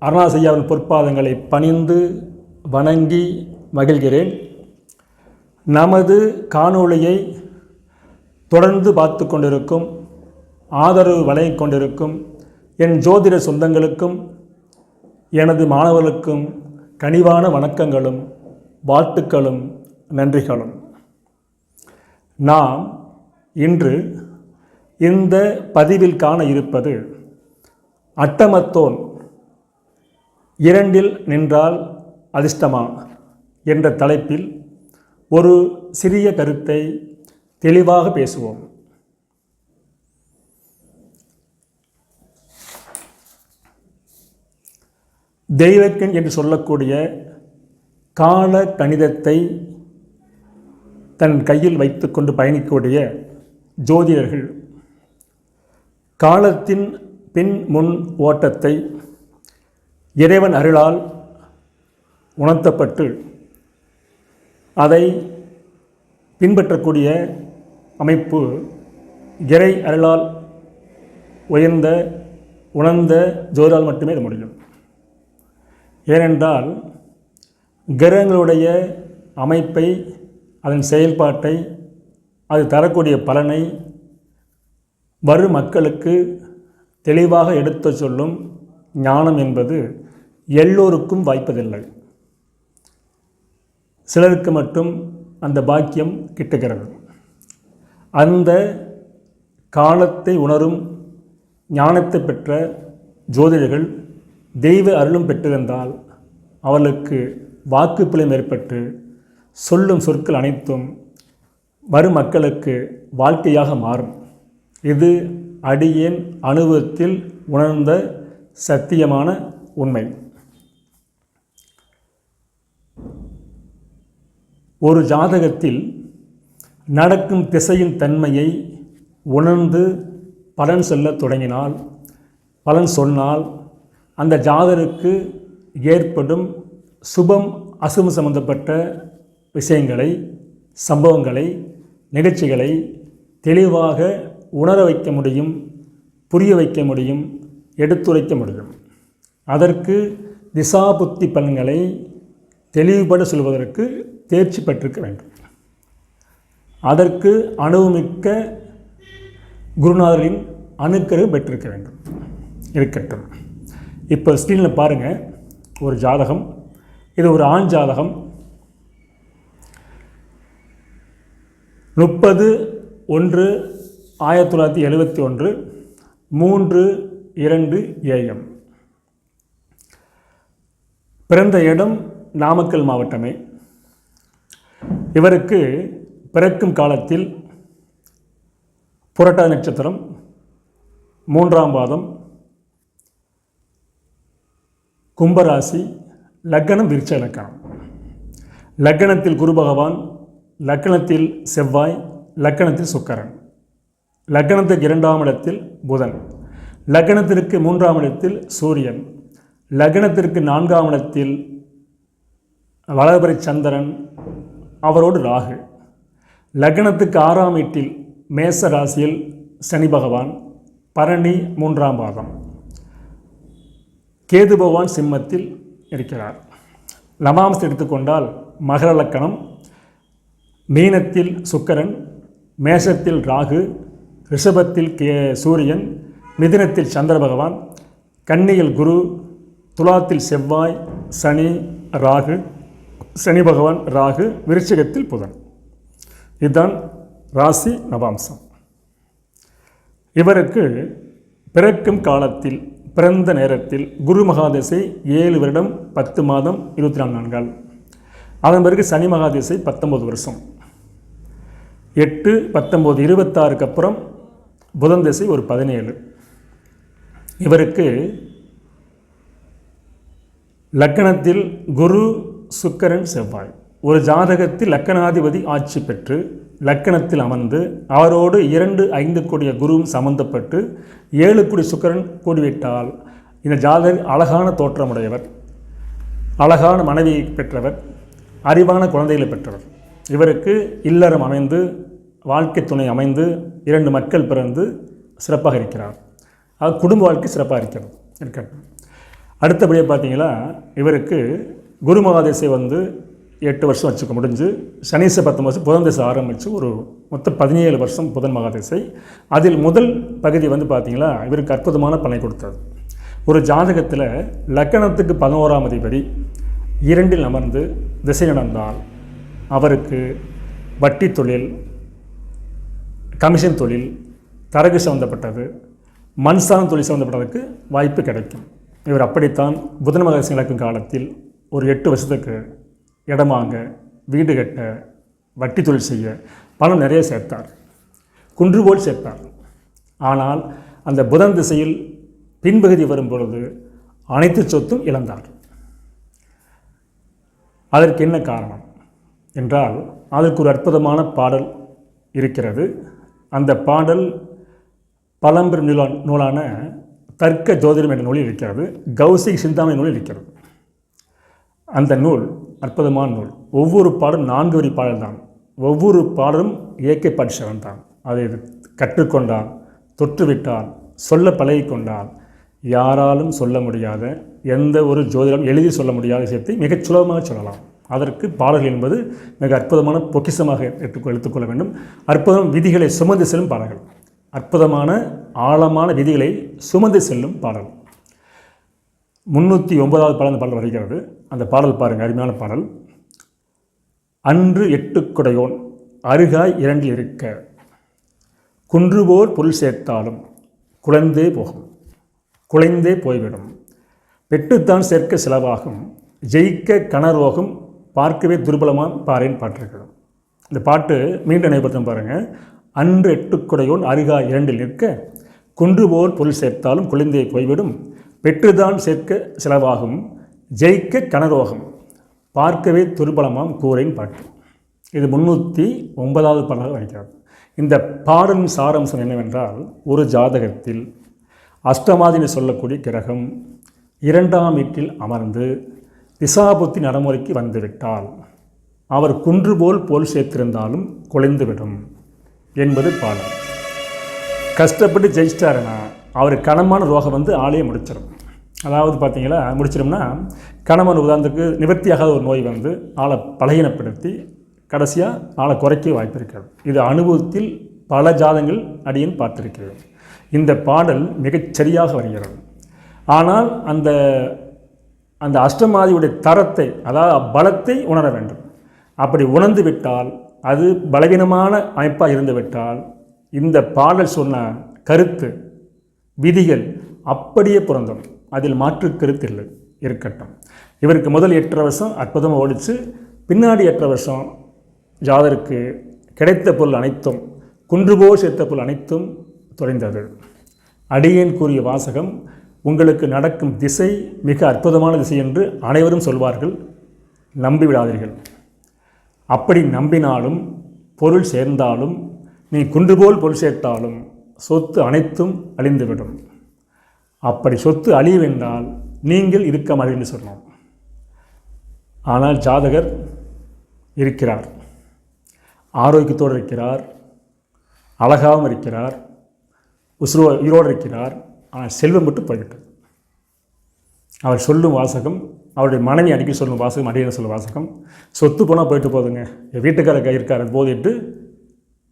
அருணாசையாவின் பொற்பாதங்களை பணிந்து வணங்கி மகிழ்கிறேன். நமது காணொளியை தொடர்ந்து பார்த்து கொண்டிருக்கும் ஆதரவு வழங்கிக் கொண்டிருக்கும் என் ஜோதிட சொந்தங்களுக்கும் எனது மாணவர்களுக்கும் கனிவான வணக்கங்களும் வாழ்த்துக்களும் நன்றிகளும். நாம் இன்று இந்த பதிவில் காண இருப்பது அட்டமத்தோன் இரண்டில் நின்றால் அதிர்ஷ்டமா என்ற தலைப்பில் ஒரு சிறிய கருத்தை தெளிவாக பேசுவோம். தெய்வக்கண் என்று சொல்லக்கூடிய கால கணிதத்தை தன் கையில் வைத்துக்கொண்டு பயணிக்கக்கூடிய ஜோதிடர்கள் காலத்தின் பின் முன் ஓட்டத்தை இறைவன் அருளால் உணர்த்தப்பட்டு அதை பின்பற்றக்கூடிய அமைப்பு இறை அருளால் உயர்ந்த உணர்ந்த ஜோதால் மட்டுமே இது முடியும். ஏனென்றால் கிரகங்களுடைய அமைப்பை அதன் செயல்பாட்டை அது தரக்கூடிய பலனை வரும் மக்களுக்கு தெளிவாக எடுத்துச் சொல்லும் ஞானம் என்பது எல்லோருக்கும் வாய்ப்பதில்லை. சிலருக்கு மட்டும் அந்த பாக்கியம் கிட்டுகிறது. அந்த காலத்தை உணரும் ஞானத்தை பெற்ற ஜோதிடர்கள் தெய்வ அருளும் பெற்றிருந்தால் அவர்களுக்கு வாக்குப்பிழம் ஏற்பட்டு சொல்லும் சொற்கள் அனைத்தும் வரும் மக்களுக்கு வாழ்க்கையாக மாறும். இது அடியேன் அனுபவத்தில் உணர்ந்த சத்தியமான உண்மை. ஒரு ஜாதகத்தில் நடக்கும் திசையின் தன்மையை உணர்ந்து பலன் சொல்லத் தொடங்கினால் பலன் சொன்னால் அந்த ஜாதருக்கு ஏற்படும் சுபம் அசுபம் சம்பந்தப்பட்ட விஷயங்களை சம்பவங்களை நிகழ்ச்சிகளை தெளிவாக உணர வைக்க முடியும் புரிய வைக்க முடியும் எடுத்துரைக்க முடியும். அதற்கு திசாபுத்தி பலன்களை தெளிவுபட சொல்வதற்கு தேர்ச்சி பெற்றிருக்க வேண்டும். அதற்கு அனுபவமிக்க குருநாதரின் அணுக்கரு பெற்றிருக்க வேண்டும். இருக்கட்டும். இப்போ ஸ்க்ரீனில் பாருங்கள் ஒரு ஜாதகம். இது ஒரு ஆண் ஜாதகம். முப்பது ஒன்று ஆயிரத்தி தொள்ளாயிரத்தி எழுபத்தி ஒன்று மூன்று இரண்டு ஏஎம் பிறந்த இடம் நாமக்கல் மாவட்டமே. இவருக்கு பிறக்கும் காலத்தில் புரட்டா நட்சத்திரம் மூன்றாம் பாதம் கும்பராசி லக்கணம் விருட்ச லக்கணம் லக்கணத்தில் குரு பகவான் லக்கணத்தில் செவ்வாய் லக்கணத்தில் சுக்கரன். லக்கணத்துக்கு இரண்டாம் இடத்தில் புதன். லக்கணத்திற்கு மூன்றாம் இடத்தில் சூரியன். லக்னத்திற்கு நான்காம் இடத்தில் வளபரி சந்திரன். அவரோடு ராகு லக்னத்துக்கு ஆறாம் வீட்டில் மேச ராசியில் சனி பகவான் பரணி மூன்றாம் பாதம் கேது பகவான் சிம்மத்தில் இருக்கிறார். லமாம்சம் எடுத்துக்கொண்டால் மகர லக்கணம் மீனத்தில் சுக்கரன் மேஷத்தில் ராகு ரிஷபத்தில் கே சூரியன் மிதுனத்தில் சந்திர பகவான் கன்னியில் குரு துலாத்தில் செவ்வாய் சனி ராகு சனி பகவான் ராகு விருச்சிகத்தில் புதன். இதுதான் ராசி நவாம்சம். இவருக்கு பிறக்கும் காலத்தில் பிறந்த நேரத்தில் குரு மகாதசை ஏழு வருடம் பத்து மாதம் இருபத்தி நாலு நான்கால் அதன் பிறகு சனி மகாதசை பத்தொம்பது வருஷம். எட்டு பத்தொம்போது இருபத்தாறுக்கு அப்புறம் புதன் திசை ஒரு பதினேழு. இவருக்கு லக்கணத்தில் குரு சுக்கரன் செவ்வாய். ஒரு ஜாதகத்தில் லக்கணாதிபதி ஆட்சி பெற்று லக்கணத்தில் அமர்ந்து அவரோடு இரண்டு ஐந்து கோடிய குருவும் சம்பந்தப்பட்டு ஏழு கோடி சுக்கரன் கூடிவிட்டால் இந்த ஜாதகர் அழகான தோற்றமுடையவர் அழகான மனைவியை பெற்றவர் அறிவான குழந்தைகளை பெற்றவர். இவருக்கு இல்லறம் அமைந்து வாழ்க்கை துணை அமைந்து இரண்டு மக்கள் பிறந்து சிறப்பாக இருக்கிறார். அது குடும்ப வாழ்க்கை சிறப்பாக இருக்கிறது. இருக்கட்டும். அடுத்தபடியாக பார்த்தீங்கன்னா இவருக்கு குரு மகாதேசை வந்து எட்டு வருஷம் வச்சுக்க முடிஞ்சு சனீச பத்து வருஷம் புதன் திசை ஆரம்பித்து ஒரு மொத்தம் பதினேழு வருஷம் புதன் மகாதேசை. அதில் முதல் பகுதி வந்து பார்த்திங்களா இவருக்கு அற்புதமான பலனை கொடுத்தது. ஒரு ஜாதகத்தில் லக்கணத்துக்கு பதினோராம் அதிபதி இரண்டில் அமர்ந்து திசை நடந்தால் அவருக்கு வட்டி தொழில் கமிஷன் தொழில் தரகு சம்மந்தப்பட்டது மண்சாரம் தொழில் சம்மந்தப்பட்டதுக்கு வாய்ப்பு கிடைக்கும். இவர் அப்படித்தான் புதன் மகரசி நடக்கும் காலத்தில் ஒரு எட்டு வருஷத்துக்கு இடம் வாங்க வீடு கட்ட வட்டி தொழில் செய்ய பணம் நிறைய சேர்த்தார். குன்று போல் சேர்த்தார். ஆனால் அந்த புதன் திசையில் பின்பகுதி வரும் பொழுது அனைத்து சொத்தும் இழந்தார். அதற்கு என்ன காரணம்? என்றால் அதற்கு ஒரு அற்புதமான பாடல் இருக்கிறது. அந்த பாடல் பழம்பெரும் நூலா நூலான தர்க்க ஜோதிடம் என்ற நூலில் இருக்கிறது. கௌசிக் சிந்தாமணி நூலில் இருக்கிறது. அந்த நூல் அற்புதமான நூல். ஒவ்வொரு பாடலும் நான்கு வரி பாடல் தான். ஒவ்வொரு பாடலும் இயற்கை பாட்சவன் தான். அதை கற்றுக்கொண்டான் தொற்றுவிட்டான் சொல்ல பழகிக்கொண்டால் யாராலும் சொல்ல முடியாத எந்த ஒரு ஜோதிடம் எழுதி சொல்ல முடியாத விஷயத்தை மிகச் சுலபமாக சொல்லலாம். அதற்கு பாடல்கள் என்பது மிக அற்புதமான பொக்கிஷமாக எடுத்துக்கொள்ள எடுத்துக்கொள்ள வேண்டும். அற்புதம் விதிகளை சுமந்து செல்லும் பாடல்கள். அற்புதமான ஆழமான விதிகளை சுமந்து செல்லும் பாடல். முன்னூற்றி ஒன்பதாவது பாடல் அந்த பாடல் வருகிறது. அந்த பாடல் பாருங்கள் அருமையான பாடல். அன்று எட்டு குடையோன் அருகாய் இரண்டில் இருக்க. குன்றுபோர் பொருள் சேர்த்தாலும் குழந்தே போகும் குலைந்தே போய்விடும். பெற்றுத்தான் சேர்க்க செலவாகும் ஜெயிக்க கனரோகம் பார்க்கவே துர்பலமாக பாறைன்னு பாட்டிருக்கிறோம் இந்த பாட்டு மீண்டும் நினைவுபடுத்தும் பாருங்கள் அன்று எட்டுக்குடையோன் அருகா இரண்டில் நிற்க. குன்றுபோர் பொருள் சேர்த்தாலும் குழந்தையை போய்விடும் பெற்றுதான் சேர்க்க செலவாகும் ஜெயிக்க கனரோகம். பார்க்கவே துர்பலமாம் கூரையின் பாட்டு. இது முன்னூற்றி ஒன்பதாவது பாடலாக வைக்கிறது இந்த பாடலின் சாரம்சம் என்னவென்றால் ஒரு ஜாதகத்தில் அஷ்டமாதினி சொல்லக்கூடிய கிரகம் இரண்டாம் வீட்டில் அமர்ந்து திசாபுத்தி நடைமுறைக்கு வந்துவிட்டால் அவர் குன்று போல் போல் சேர்த்திருந்தாலும் குலைந்துவிடும் என்பது பாடல். கஷ்டப்பட்டு ஜெயிச்சிட்டாருன்னா அவர் கனமான ரோகம் வந்து ஆளையே முடிச்சிடும் அதாவது பார்த்தீங்களா முடிச்சிடும்னா கணவன் உதாரணத்துக்கு நிவர்த்தியாகாத ஒரு நோய் வந்து ஆளை பலகீனப்படுத்தி கடைசியாக ஆளை குறைக்க வாய்ப்பு இருக்கிறது. இது அனுபவத்தில் பல ஜாதங்கள் அடியன் பார்த்திருக்கிறேன் இந்த பாடல் மிகச்சரியாக வருகிறது. ஆனால் அந்த அந்த அஷ்டமாதியுடைய தரத்தை அதாவது பலத்தை உணர வேண்டும். அப்படி உணர்ந்து விட்டால் அது பலவீனமான அமைப்பாக இருந்து விட்டால் இந்த பாடல் சொன்ன கருத்து விதிகள் அப்படியே பிறந்தோம் அதில் மாற்று கருத்து இல்லை. இருக்கட்டும். இவருக்கு முதல் எட்டரை வருஷம் அற்புதமாக ஓடிச்சு. பின்னாடி எட்டரை வருஷம் ஜாதருக்கு கிடைத்த பொருள் அனைத்தும் குன்றுபோல் சேர்த்த பொருள் அனைத்தும் தொலைந்தது. அடியேன் கூறிய வாசகம் உங்களுக்கு நடக்கும் திசை மிக அற்புதமான திசை என்று அனைவரும் சொல்வார்கள். நம்பிவிடாதீர்கள். அப்படி நம்பினாலும் பொருள் சேர்ந்தாலும் நீ குன்றுபோல் பொருள் சேர்த்தாலும் சொத்து அனைத்தும் அழிந்துவிடும். அப்படி சொத்து அழிவென்றால் நீங்கள் இருக்க மாட்டீங்கன்னு சொன்னோம். ஆனால் ஜாதகர் இருக்கிறார். ஆரோக்கியத்தோடு இருக்கிறார். அழகாகவும் இருக்கிறார். உசுரோ உயிரோடு இருக்கிறார். ஆனால் செல்வம் மட்டும் போய்விட்டது. அவர் சொல்லும் வாசகம் அவருடைய மனைவி அடிக்கடி சொல்லும் வாசகம் அடியான சொல்லும் வாசகம் சொத்து போனால் போயிட்டு போதுங்க. வீட்டுக்காரர் கை இருக்கார் போதிட்டு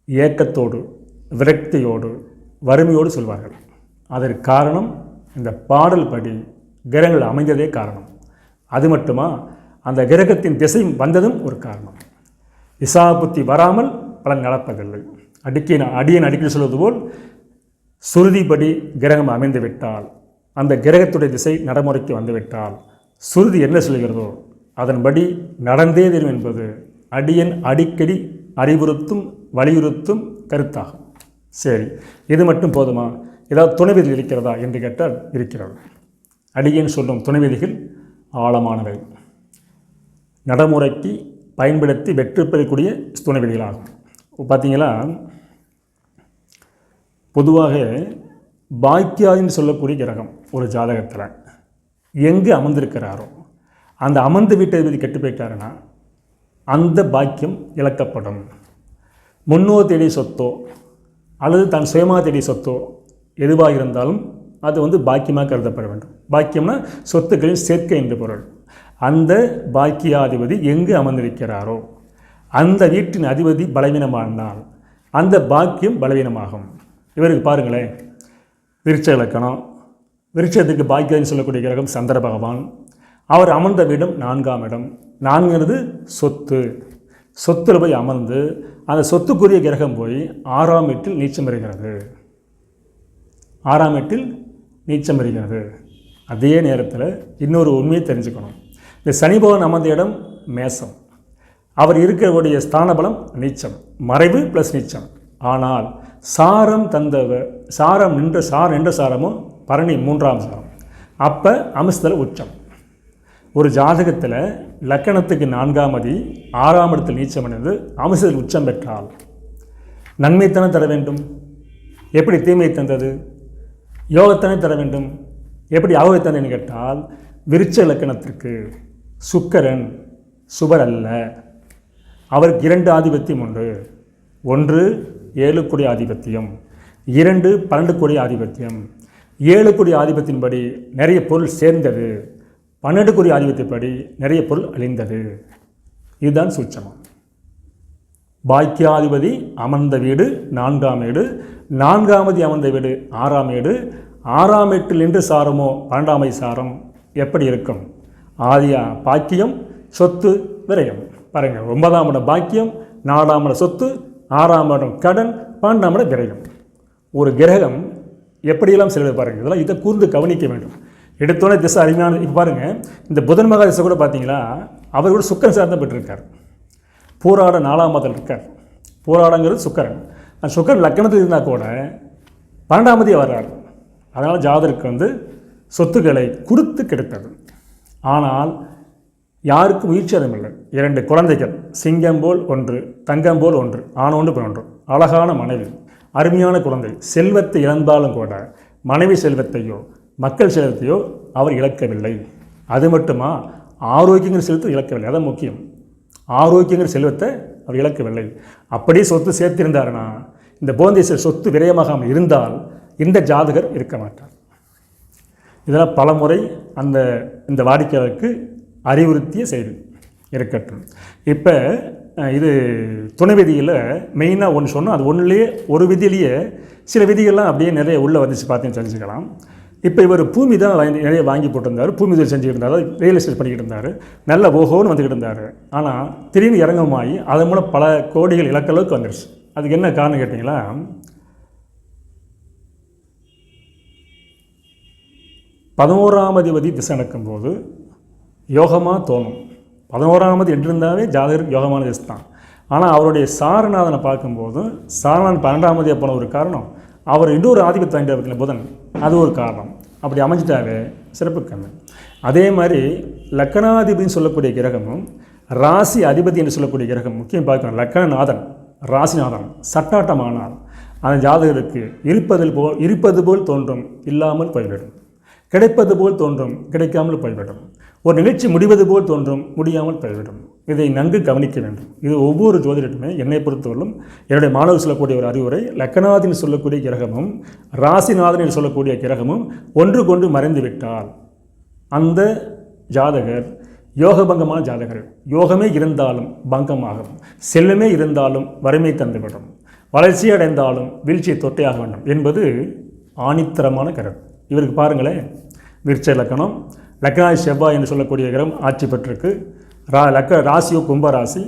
ஏக்கத்தோடு விரக்தியோடு வறுமையோடு சொல்வார்கள். அதற்கு காரணம் இந்த பாடல் படி கிரகங்கள் அமைந்ததே காரணம். அது மட்டுமா? அந்த கிரகத்தின் திசை வந்ததும் ஒரு காரணம். இசா புத்தி வராமல் பலன் நடப்பதில்லை. அடிக்க அடியன் அடிக்கடி சொல்வது போல் சுருதிப்படி கிரகம் அமைந்து விட்டால் அந்த கிரகத்துடைய திசை நடைமுறைக்கு வந்துவிட்டால் சுருதி என்ன சொல்கிறதோ அதன்படி நடந்தே தரும் என்பது அடியன் அடிக்கடி அறிவுறுத்தும் வலியுறுத்தும் கருத்தாகும். சரி இது மட்டும் போதுமா? ஏதாவது துணை இருக்கிறதா? என்று கேட்டால் இருக்கிறது. அடியேன் சொல்லும் துணைவிதிகள் ஆழமானவை. நடைமுறைக்கு பயன்படுத்தி வெற்றி பெறக்கூடிய துணைவெளிகளாகும் பார்த்தீங்களா? பொதுவாக பாக்கியாதின்னு சொல்லக்கூடிய கிரகம் ஒரு ஜாதகத்தில் எங்கே அமர்ந்திருக்கிறாரோ அந்த அமர்ந்து வீட்டை பற்றி கெட்டு போயிட்டாருன்னா அந்த பாக்கியம் இழக்கப்படும். முன்னோர் தேடி சொத்தோ அல்லது தான் சுயமாக தேடிய சொத்தோ எதுவாக இருந்தாலும் அது வந்து பாக்கியமாக கருதப்பட வேண்டும். பாக்கியம்னா சொத்துக்களின் சேர்க்கை என்று பொருள். அந்த பாக்கியாதிபதி எங்கு அமர்ந்திருக்கிறாரோ அந்த வீட்டின் அதிபதி பலவீனமானால் அந்த பாக்கியம் பலவீனமாகும். இவருக்கு பாருங்களேன் விருட்ச இலக்கணம். விருட்சத்துக்கு பாக்கியம்னு சொல்லக்கூடிய கிரகம் சந்திர பகவான். அவர் அமர்ந்த வீடும் நான்காம் இடம். நான்கிறது சொத்து. சொத்தில் போய் அமர்ந்து அந்த சொத்துக்குரிய கிரகம் போய் ஆறாம் எட்டில் நீச்சம் பெறுகிறது ஆறாம் எட்டில் நீச்சம் பெறுகிறது அதே நேரத்தில் இன்னொரு உண்மையை தெரிஞ்சுக்கணும். இந்த சனி பகவான் அமர்ந்த இடம் மேசம். அவர் இருக்கக்கூடிய ஸ்தான பலம் நீச்சம். மறைவு ப்ளஸ் நீச்சம். ஆனால் சாரம் தந்தவ சாரம் நின்ற சார் நின்ற சாரமும் பரணி மூன்றாம் சாரம். அப்போ அமிஸ்தல உச்சம். ஒரு ஜாதகத்தில் லக்கணத்துக்கு நான்காம் அதி ஆறாம் இடத்தில் நீச்சமடைந்து அடைந்து உச்சம் பெற்றால் நன்மைத்தனை தர வேண்டும்? எப்படி தீமை தந்தது? யோகத்தனை தர வேண்டும்? எப்படி அவகத்தனைன்னு கேட்டால் விருச்ச இலக்கணத்திற்கு சுக்கரன் சுபர் அல்ல. அவருக்கு இரண்டு ஆதிபத்தியம் உண்டு. ஒன்று ஏழு கோடி ஆதிபத்தியம் இரண்டு பன்னெண்டு கோடி ஆதிபத்தியம். ஏழு கோடி ஆதிபத்தியன்படி நிறைய பொருள் சேர்ந்தது. பன்னெண்டுக்குரிய ஆதிபத்தியப்படி நிறைய பொருள் அழிந்தது. இதுதான் சூட்சமம். பாக்கியாதிபதி அமர்ந்த வீடு நான்காம் ஏடு நான்காமதி அமர்ந்த வீடு ஆறாம் ஏடு ஆறாம் எட்டில் நின்று சாரமோ பன்னெண்டாமை சாரம். எப்படி இருக்கும்? ஆதியா பாக்கியம் சொத்து விரயம். பாருங்கள் ஒன்பதாம் இடம் பாக்கியம் நாலாம் இடம் சொத்து ஆறாம் இடம் கடன் பன்னெண்டாம் இடம் விரயம். ஒரு கிரகம் எப்படியெல்லாம் செல்வது பாருங்கள் இதெல்லாம் இதை கூர்ந்து கவனிக்க வேண்டும். எடுத்தோடனே திசை அருமையான இப்போ பாருங்கள் இந்த புதன் மகா திசை கூட பார்த்தீங்களா அவர் கூட சுக்கரன் சார்ந்த பெற்றிருக்கார். போராட நாலாம் மாதம் இருக்கார். போராடங்கிறது சுக்கரன். அந்த சுக்கரன் லக்கணத்தில் இருந்தால் கூட பன்னெண்டாமதே வர்றார். அதனால் ஜாதருக்கு வந்து சொத்துக்களை கொடுத்து கிடைத்தது. ஆனால் யாருக்கும் உயிர்ச்சேதம் இல்லை. இரண்டு குழந்தைகள் சிங்கம் போல் ஒன்று தங்கம் போல் ஒன்று ஆணோண்டு ஒன்று அழகான மனைவி அருமையான குழந்தை. செல்வத்தை இழந்தாலும் கூட மனைவி செல்வத்தையோ மக்கள் செல்வத்தையோ அவர் இழக்கவில்லை. அது மட்டுமா? ஆரோக்கியங்கிற செல்வத்தை இழக்கவில்லை. அதான் முக்கியம். ஆரோக்கியங்கிற செல்வத்தை அவர் இழக்கவில்லை. அப்படியே சொத்து சேர்த்திருந்தாருன்னா இந்த போந்தேஸ்வர் சொத்து விரயமாகாமல் இருந்தால் இந்த ஜாதகர் இருக்க மாட்டார். இதெல்லாம் பல முறை அந்த இந்த வாடிக்கையாளருக்கு அறிவுறுத்திய செய்தி இருக்கட்டும். இப்போ இது துணை விதியில் மெயினாக ஒன்று சொன்னால் அது ஒன்றுலேயே ஒரு விதியிலேயே சில விதிகள்லாம் அப்படியே நிறைய உள்ளே வந்துச்சு பார்த்தீங்கன்னு தெரிஞ்சுக்கலாம். இப்போ இவர் பூமி தான் நிறைய வாங்கி போட்டிருந்தார். பூமி தொழில் செஞ்சுக்கிட்டு இருந்தார் ரியல் எஸ்டேட் பண்ணிக்கிட்டு இருந்தார். நல்ல ஓஹோன்னு வந்துக்கிட்டு இருந்தார். ஆனால் திடீர்னு இறங்கமாகி அதன் மூலம் பல கோடிகள் இலக்களவுக்கு வந்துடுச்சு அதுக்கு என்ன காரணம் கேட்டிங்களா? பதினோராம் அதிபதி திசை நடக்கும்போது யோகமாக தோணும். பதினோராமது என்றிருந்தாலே ஜாதகருக்கு யோகமான திசை தான். ஆனால் அவருடைய சாரநாதனை பார்க்கும்போது சாரநாதன் பன்னெண்டாமதியாக போன ஒரு காரணம் அவர் இன்னொரு ஆதிபத்தியம் பார்த்தீங்கன்னா புதன். அது ஒரு காரணம். அப்படி அமைஞ்சிட்டாவே சிறப்பு அதே மாதிரி லக்கணாதிபதினு சொல்லக்கூடிய கிரகமும் ராசி அதிபதி என்று சொல்லக்கூடிய கிரகம் முக்கியம் பார்க்கணும். லக்கணநாதன் ராசிநாதன் சட்டாட்டமானால் அந்த ஜாதகருக்கு இருப்பதில் போல் இருப்பது போல் தோன்றும் இல்லாமல் போய்விடும். கிடைப்பது போல் தோன்றும் கிடைக்காமல் போய்விடும். ஒரு நிகழ்ச்சி முடிவது போல் தோன்றும் முடியாமல் போய்விடும். இதை நன்கு கவனிக்க வேண்டும். இது ஒவ்வொரு ஜோதிடத்துமே என்னை பொறுத்தவரையிலும் என்னுடைய மாணவர் சொல்லக்கூடிய ஒரு அறிவுரை லக்கணாதின்னு சொல்லக்கூடிய கிரகமும் ராசிநாதன் என்று சொல்லக்கூடிய கிரகமும் ஒன்று கொண்டு மறைந்து விட்டால் அந்த ஜாதகர் யோகபங்கமான ஜாதகர் யோகமே இருந்தாலும் பங்கமாகும் செல்லமே இருந்தாலும் வறுமை தந்துவிடும் வளர்ச்சி அடைந்தாலும் வீழ்ச்சியை தொட்டையாக வேண்டும் என்பது ஆணித்தரமான கருத்து. இவருக்கு பாருங்களேன் விருச்ச லக்கணம் லக்னாதி செவ்வாய் என்று சொல்லக்கூடிய கிரகம் ஆட்சி பெற்றிருக்கு. ரா லக்க ராசியோ கும்பராசி.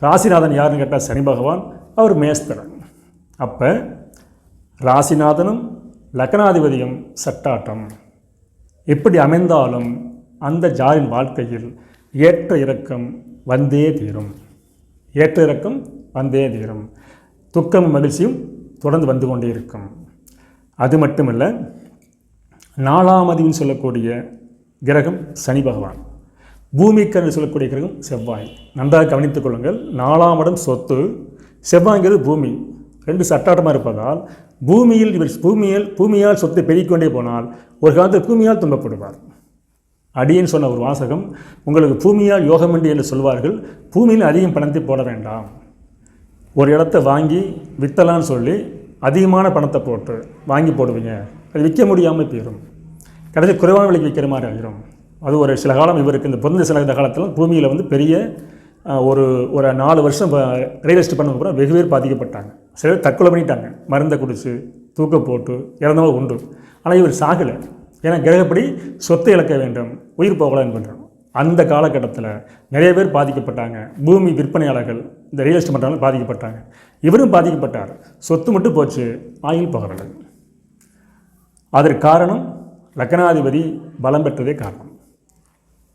ராசிநாதன் யாருன்னு கேட்டால் சனி பகவான் அவர் மேஸ்தரன். அப்போ ராசிநாதனும் லக்னாதிபதியும் சட்டாட்டம். எப்படி அமைந்தாலும் அந்த ஜாரின் வாழ்க்கையில் ஏற்ற இறக்கம் வந்தே தீரும். ஏற்ற இறக்கம் வந்தே தீரும். துக்கமும் மகிழ்ச்சியும் தொடர்ந்து வந்து கொண்டே இருக்கும். அது மட்டுமல்ல நாலாம் அதின்னு சொல்லக்கூடிய கிரகம் சனி பகவான். பூமிக்கு என்று சொல்லக்கூடிய கிரகம் செவ்வாய். நன்றாக கவனித்துக் கொள்ளுங்கள். நாலாம் இடம் சொத்து. செவ்வாய்ங்கிறது பூமி. ரெண்டு சட்டாட்டமாக இருப்பதால் பூமியில் இவர் பூமியில் பூமியால் சொத்தை பெருகிக்கொண்டே போனால் ஒரு காலத்தில் பூமியால் துன்பப்படுவார். அடியன் சொன்ன ஒரு வாசகம் உங்களுக்கு பூமியால் யோகமண்டி என்று சொல்வார்கள். பூமியில் அதிகம் பணத்தை போட வேண்டாம். ஒரு இடத்த வாங்கி விற்றலான்னு சொல்லி அதிகமான பணத்தை போட்டு வாங்கி போடுவீங்க. அது விற்க முடியாமல் போயிடும் கடைசி குறைவான விலைக்கு விற்கிற மாதிரி ஆகிரும் அது ஒரு சில காலம் இவருக்கு இந்த பிறந்த சில இந்த காலத்தில் பூமியில் வந்து பெரிய ஒரு ஒரு நாலு வருஷம் ரியலிஸ்ட் எஸ்டேட் பண்ண அப்புறம் வெகு பேர் பாதிக்கப்பட்டாங்க. சில பேர் தற்கொலை பண்ணிட்டாங்க. மருந்தை குடிச்சு தூக்க போட்டு இறந்தவங்க உண்டு. ஆனால் இவர் சாகலை. ஏன்னா கிரகப்படி சொத்தை இழக்க வேண்டும் உயிர் போகலாம் பண்ணுறோம் அந்த காலகட்டத்தில் நிறைய பேர் பாதிக்கப்பட்டாங்க. பூமி விற்பனையாளர்கள் இந்த ரியல் எஸ்டேட் பண்ணுறவங்க பாதிக்கப்பட்டாங்க. இவரும் பாதிக்கப்பட்டார். சொத்து மட்டும் போச்சு ஆயில் போகவில்லை. அதற்கு காரணம் லக்னாதிபதி பலம் பெற்றதே காரணம்.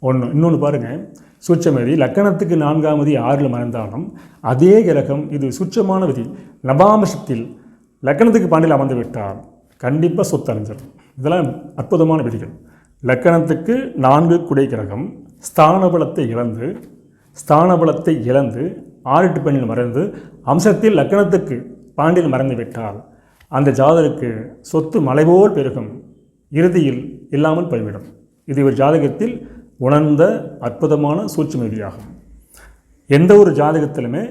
ஒன்று இன்னொன்று பாருங்கள் சுச்சமதி லக்கணத்துக்கு நான்காம் விதி ஆறில் மறைந்தாலும் அதே கிரகம் இது சுட்சமான விதி. நபாம்சத்தில் லக்கணத்துக்கு பாண்டியில் அமர்ந்து விட்டால் கண்டிப்பாக சொத்து இதெல்லாம் அற்புதமான விதிகள். லக்கணத்துக்கு நான்கு குடை கிரகம் ஸ்தானபலத்தை இழந்து ஸ்தானபலத்தை இழந்து ஆறிட்டு பெண்ணில் மறைந்து அம்சத்தில் லக்கணத்துக்கு பாண்டியில் மறைந்து விட்டால் அந்த ஜாதருக்கு சொத்து மலைபோல் பெருகும். இறுதியில் இல்லாமல் போய்விடும். இது ஒரு ஜாதகத்தில் உணர்ந்த அற்புதமான சூட்சம விதியாகும் எந்த ஒரு ஜாதகத்திலுமே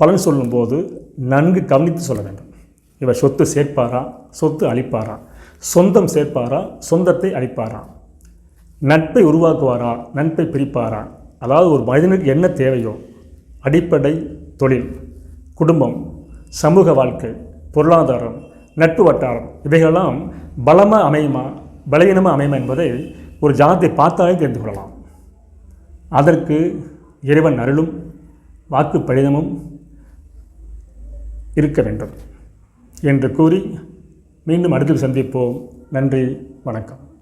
பலன் சொல்லும்போது நன்கு கவனித்து சொல்ல வேண்டும். இவர் சொத்து சேர்ப்பாரா? சொத்து அளிப்பாரா சொந்தம் சேர்ப்பாரா? சொந்தத்தை அளிப்பாரா நட்பை உருவாக்குவாரா? நட்பை பிரிப்பாரா? அதாவது ஒரு மனிதனுக்கு என்ன தேவையோ அடிப்படை தொழில் குடும்பம் சமூக வாழ்க்கை பொருளாதாரம் நட்பு வட்டாரம் இவைகளெல்லாம் பலமாக அமையுமா பலவீனமாக அமையுமா என்பதை ஒரு ஜாதத்தை பார்த்தாலே தெரிந்து கொள்ளலாம். அதற்கு இறைவன் அருளும் வாக்கு பழிதமும் இருக்க வேண்டும் என்று கூறி மீண்டும் அடுத்து சந்திப்போம். நன்றி வணக்கம்.